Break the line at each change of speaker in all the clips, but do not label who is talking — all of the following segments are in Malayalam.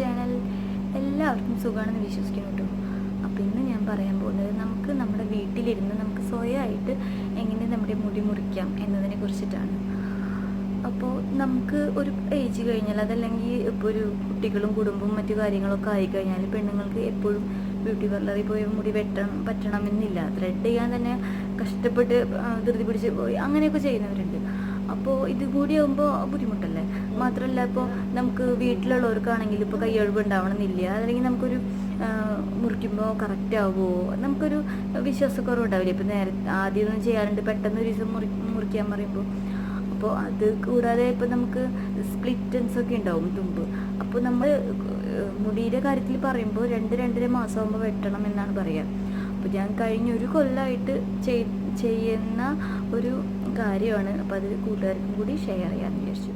ചാനൽ എല്ലാവർക്കും സുഖമാണെന്ന് വിശ്വസിക്കുന്നു കേട്ടോ. അപ്പോൾ ഇന്ന് ഞാൻ പറയാൻ പോകുന്നത് നമുക്ക് നമ്മുടെ വീട്ടിലിരുന്ന് നമുക്ക് സ്വയമായിട്ട് എങ്ങനെ നമ്മുടെ മുടി മുറിക്കാം എന്നതിനെ കുറിച്ചിട്ടാണ്. അപ്പോൾ നമുക്ക് ഒരു ഏജ് കഴിഞ്ഞാൽ അതല്ലെങ്കിൽ ഇപ്പോൾ ഒരു കുട്ടികളും കുടുംബവും മറ്റു കാര്യങ്ങളൊക്കെ ആയി കഴിഞ്ഞാൽ പെണ്ണുങ്ങൾക്ക് എപ്പോഴും ബ്യൂട്ടി പാർലറിൽ പോയി മുടി വെട്ടണം പറ്റണമെന്നില്ല. ത്രെഡ് ചെയ്യാൻ തന്നെ കഷ്ടപ്പെട്ട് ധൃതി പിടിച്ച് പോയി അങ്ങനെയൊക്കെ ചെയ്യുന്നവരുണ്ട്. അപ്പോൾ ഇത് കൂടിയാകുമ്പോൾ ബുദ്ധിമുട്ടല്ലേ? മാത്രമല്ല ഇപ്പോൾ നമുക്ക് വീട്ടിലുള്ളവർക്കാണെങ്കിൽ ഇപ്പോൾ കയ്യൊഴിവ് ഉണ്ടാവണമെന്നില്ല അല്ലെങ്കിൽ നമുക്കൊരു മുറിക്കുമ്പോൾ കറക്റ്റ് ആവുമോ നമുക്കൊരു വിശ്വാസക്കുറവ് ഉണ്ടാവില്ല ഇപ്പം നേരെ ആദ്യമൊന്നും ചെയ്യാറുണ്ട്. പെട്ടെന്ന് ഒരു ദിവസം മുറി മുറിക്കാൻ പറയുമ്പോൾ അപ്പോൾ അത് കൂടാതെ ഇപ്പോൾ നമുക്ക് സ്പ്ലിറ്റൻസ് ഒക്കെ ഉണ്ടാവും തുമ്പ്. അപ്പോൾ നമ്മൾ മുടിയുടെ കാര്യത്തിൽ പറയുമ്പോൾ രണ്ട് രണ്ടര മാസമാകുമ്പോൾ വെട്ടണം എന്നാണ് പറയുക അപ്പോൾ ഞാൻ കഴിഞ്ഞ ഒരു കൊല്ലമായിട്ട് ചെയ് ചെയ്യുന്ന ഒരു കാര്യമാണ്. അപ്പോൾ അത് കൂട്ടുകാർക്കും കൂടി ഷെയർ ചെയ്യാമെന്ന് വിചാരിച്ചു.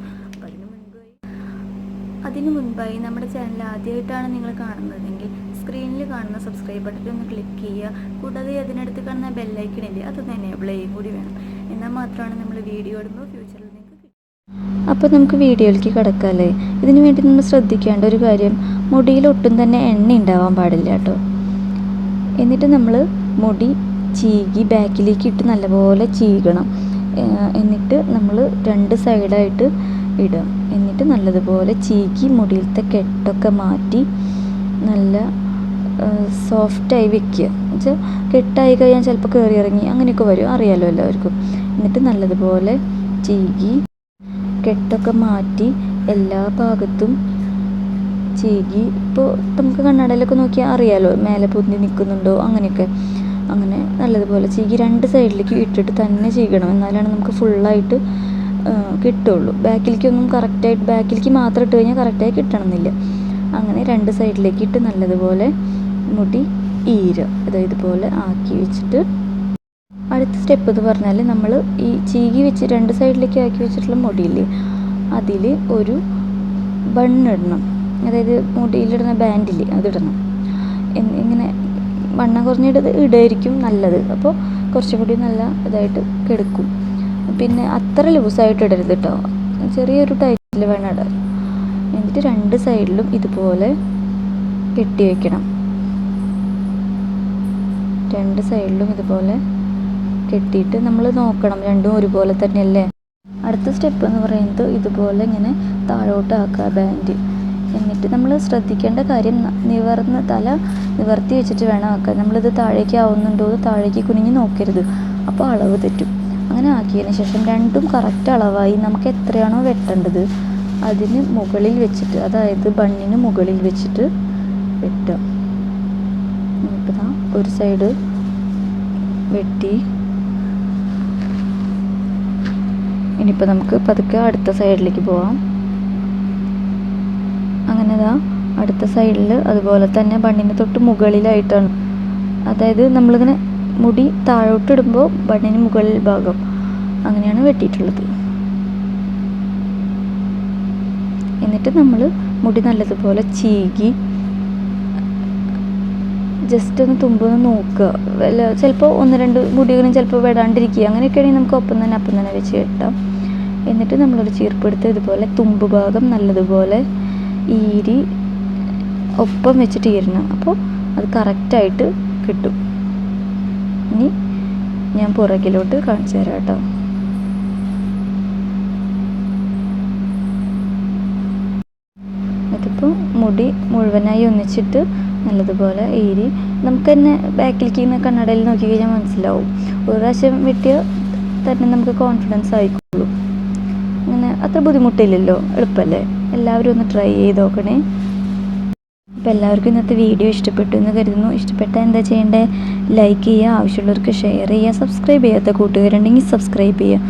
അതിനു മുൻപായി നമ്മുടെ ചാനൽ ആദ്യമായിട്ടാണ് നിങ്ങൾ കാണുന്നതെങ്കിൽ സ്ക്രീനിൽ കാണുന്ന സബ്സ്ക്രൈബ് ബട്ടൺ ഒന്ന് ക്ലിക്ക് ചെയ്യുക. കൂടാതെ അതിനടുത്ത് കാണുന്ന ബെല്ലൈക്കണില്ലേ അതൊന്ന് എനേബിൾ ചെയ്യും കൂടി വേണം. എന്നാൽ മാത്രമാണ് നമ്മൾ വീഡിയോ ഇടുമ്പോൾ ഫ്യൂച്ചറിൽ നിങ്ങൾക്ക്
അപ്പോൾ നമുക്ക് വീഡിയോയിലേക്ക് കിടക്കാമല്ലേ ഇതിനു വേണ്ടി നമ്മൾ ശ്രദ്ധിക്കേണ്ട ഒരു കാര്യം മുടിയിൽ ഒട്ടും തന്നെ എണ്ണ ഉണ്ടാവാൻ പാടില്ല കേട്ടോ. എന്നിട്ട് നമ്മൾ മുടി ചീകി ബാക്കിലേക്ക് ഇട്ട് നല്ലപോലെ ചീകണം. എന്നിട്ട് നമ്മൾ രണ്ട് സൈഡായിട്ട് ഇടുക എന്നിട്ട് നല്ലതുപോലെ ചീകി മുടിയിലത്തെ കെട്ടൊക്കെ മാറ്റി നല്ല സോഫ്റ്റായി വെക്കുക. എന്നുവെച്ചാൽ കെട്ടായി കഴിഞ്ഞാൽ ചിലപ്പോൾ കയറി ഇറങ്ങി അങ്ങനെയൊക്കെ വരും. അറിയാലോ എല്ലാവർക്കും. എന്നിട്ട് നല്ലതുപോലെ ചീകി കെട്ടൊക്കെ മാറ്റി എല്ലാ ഭാഗത്തും ചീകി. ഇപ്പോൾ നമുക്ക് കണ്ണടയിലൊക്കെ നോക്കിയാൽ അറിയാലോ മേലെ പൊന്തി നിൽക്കുന്നുണ്ടോ അങ്ങനെയൊക്കെ. അങ്ങനെ നല്ലതുപോലെ ചീകി രണ്ട് സൈഡിലേക്ക് ഇട്ടിട്ട് തന്നെ ചീകണം. എന്നാലാണ് നമുക്ക് ഫുള്ളായിട്ട് കിട്ടുള്ളൂ. ബാക്കിലേക്കൊന്നും കറക്റ്റായിട്ട് ബാക്കിലേക്ക് മാത്രം ഇട്ട് കഴിഞ്ഞാൽ കറക്റ്റായി കിട്ടണമെന്നില്ല. അങ്ങനെ രണ്ട് സൈഡിലേക്ക് ഇട്ട് നല്ലതുപോലെ മുടി ഈര അതായത് ഇതുപോലെ ആക്കി വെച്ചിട്ട് അടുത്ത സ്റ്റെപ്പ് എന്ന് പറഞ്ഞാൽ നമ്മൾ ഈ ചീകി വെച്ച് രണ്ട് സൈഡിലേക്ക് ആക്കി വെച്ചിട്ടുള്ള മുടിയില്ലേ അതിൽ ഒരു ബണ്ണിടണം അതായത് മുടിയിലിടുന്ന ബാൻഡില്ലേ അതിടണം ഇങ്ങനെ വണ്ണം കുറഞ്ഞിടത് ഇടായിരിക്കും നല്ലത്. അപ്പോൾ കുറച്ചും കൂടി നല്ല ഇതായിട്ട് കിടക്കും. പിന്നെ അത്ര ലൂസായിട്ട് ഇടരുത് കേട്ടോ ചെറിയൊരു ടൈറ്റിൽ വേണം ഇടാൻ. എന്നിട്ട് രണ്ട് സൈഡിലും ഇതുപോലെ കെട്ടി വെക്കണം. രണ്ട് സൈഡിലും ഇതുപോലെ കെട്ടിയിട്ട് നമ്മൾ നോക്കണം. രണ്ടും ഒരുപോലെ തന്നെയല്ലേ? അടുത്ത സ്റ്റെപ്പ് എന്ന് പറയുന്നത് ഇതുപോലെ ഇങ്ങനെ താഴോട്ട് ആക്കുക ബാൻഡ് എന്നിട്ട് നമ്മൾ ശ്രദ്ധിക്കേണ്ട കാര്യം നിവർന്ന് തല നിവർത്തി വെച്ചിട്ട് വേണം ആക്കാൻ. നമ്മളിത് താഴേക്ക് ആവുന്നുണ്ടോ താഴേക്ക് കുനിഞ്ഞ് നോക്കരുത്. അപ്പോൾ അളവ് തെറ്റും. അങ്ങനെ ആക്കിയതിന് ശേഷം രണ്ടും കറക്റ്റ് അളവായി നമുക്ക് എത്രയാണോ വെട്ടേണ്ടത് അതിന് മുകളിൽ വെച്ചിട്ട് അതായത് ബണ്ണിന് മുകളിൽ വെച്ചിട്ട് വെട്ടുക. ഇപ്പം ഒരു സൈഡ് വെട്ടി. ഇനിയിപ്പോൾ നമുക്ക് പതുക്കെ അടുത്ത സൈഡിലേക്ക് പോവാം. അങ്ങനെ ദാ അടുത്ത സൈഡിൽ അതുപോലെ തന്നെ ബണ്ണിന് തൊട്ട് മുകളിലായിട്ടാണ്. അതായത് നമ്മളിങ്ങനെ മുടി താഴോട്ടിടുമ്പോൾ ബണ്ണിന് മുകളിൽ ഭാഗം അങ്ങനെയാണ് വെട്ടിയിട്ടുള്ളത്. എന്നിട്ട് നമ്മൾ മുടി നല്ലതുപോലെ ചീകി ജസ്റ്റ് ഒന്ന് തുമ്പൊന്ന് നോക്കുക. വല്ല ചിലപ്പോൾ ഒന്ന് രണ്ട് മുടികളും ചിലപ്പോൾ വിടാണ്ടിരിക്കുക. അങ്ങനെയൊക്കെയാണെങ്കിൽ നമുക്ക് ഒപ്പം തന്നെ അപ്പം തന്നെ വെച്ച് കെട്ടാം. എന്നിട്ട് നമ്മളൊരു ചീർപ്പെടുത്ത് ഇതുപോലെ തുമ്പ് ഭാഗം നല്ലതുപോലെ ഈരി ഒപ്പം വെച്ചിട്ട് ഈരണം അപ്പോൾ അത് കറക്റ്റായിട്ട് കിട്ടും. ഇനി ഞാൻ പുറകിലോട്ട് കാണിച്ചു തരാം കേട്ടോ. അതിപ്പോൾ മുടി മുഴുവനായി ഒന്നിച്ചിട്ട് നല്ലതുപോലെ ഏരി നമുക്ക് തന്നെ ബാക്കിലേക്ക് ഇങ്ങനെ കണ്ണടയിൽ നോക്കി കഴിഞ്ഞാൽ മനസ്സിലാവും. ഒരു പ്രാവശ്യം വെട്ടിയ തന്നെ നമുക്ക് കോൺഫിഡൻസ് ആയിക്കോളൂ. അങ്ങനെ അത്ര ബുദ്ധിമുട്ടില്ലല്ലോ എളുപ്പമല്ലേ എല്ലാവരും ഒന്ന് ട്രൈ ചെയ്ത് നോക്കണേ. അപ്പോൾ എല്ലാവർക്കും ഇന്നത്തെ വീഡിയോ ഇഷ്ടപ്പെട്ടു എന്ന് കരുതുന്നു. ഇഷ്ടപ്പെട്ടാൽ എന്താ ചെയ്യേണ്ടത് ലൈക്ക് ചെയ്യുക. ആവശ്യമുള്ളവർക്ക് ഷെയർ ചെയ്യുക. സബ്സ്ക്രൈബ് ചെയ്യാത്ത കൂട്ടുകാരുണ്ടെങ്കിൽ സബ്സ്ക്രൈബ് ചെയ്യുക.